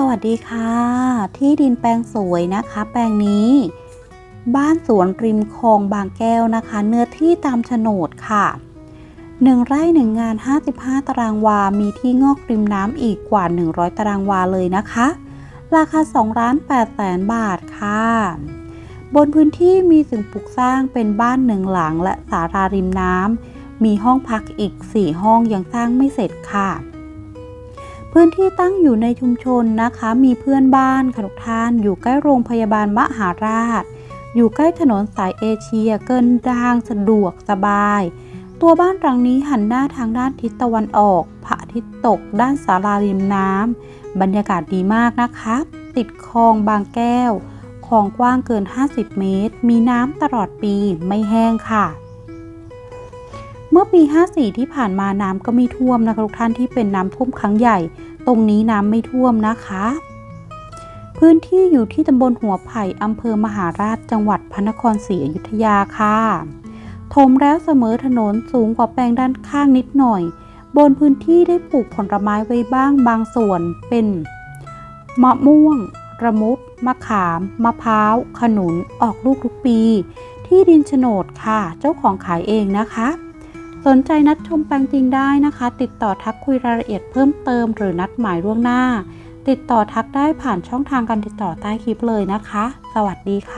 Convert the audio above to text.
สวัสดีค่ะ ที่ดินแปลงสวยนะคะ แปลงนี้ บ้านสวนริมคลองบางแก้วนะคะ เนื้อที่ตามโฉนดค่ะ 1 ไร่1งาน 55 ตารางวา มีที่งอกริมน้ำอีกกว่า 100 ตารางวาเลยนะคะ ราคา2ล้าน8แสนบาทค่ะ บนพื้นที่มีสิ่งปลูกสร้างเป็นบ้านหนึ่งหลังและศาลาริมน้ำมีห้องพักอีก 4 ห้องยังสร้างไม่เสร็จค่ะ พื้นที่ตั้งอยู่ในชุมชนนะคะ มีเพื่อนบ้านค่ะทุกท่าน อยู่ใกล้โรงพยาบาลมหาราช อยู่ใกล้ถนนสายเอเชียเกินทางสะดวกสบาย ตัวบ้านหลังนี้หันหน้าทางด้านทิศตะวันออกพระอาทิตย์ตกด้านศาลาริมน้ำบรรยากาศดีมากนะคะ ติดคลองบางแก้วคลองกว้างเกิน 50 เมตร มีน้ำตลอดปีไม่แห้งค่ะ มื่อปี 54 ที่ผ่านมาน้ำก็ไม่ท่วมนะคะทุกท่านที่เป็นน้ำท่วมครั้งใหญ่ ตรงนี้น้ำไม่ท่วมนะคะ พื้นที่อยู่ที่ตำบลหัวไผ่อำเภอมหาราชจังหวัดพระนครศรีอยุธยาค่ะถมแล้วเสมอถนนสูงกว่าแปลงด้านข้างนิดหน่อย บนพื้นที่ได้ปลูกผลไม้ไว้บ้างบางส่วนเป็นมะม่วง ระมุด มะขาม มะพร้าว ขนุน ออกลูกทุกปี ที่ดินโฉนดค่ะ เจ้าของขายเองนะคะ สนใจนัดชมแปลงจริงได้นะคะ ติดต่อทักคุยรายละเอียดเพิ่มเติม หรือนัดหมายล่วงหน้า ติดต่อทักได้ผ่านช่องทางการติดต่อใต้คลิปเลยนะคะ สวัสดีค่ะ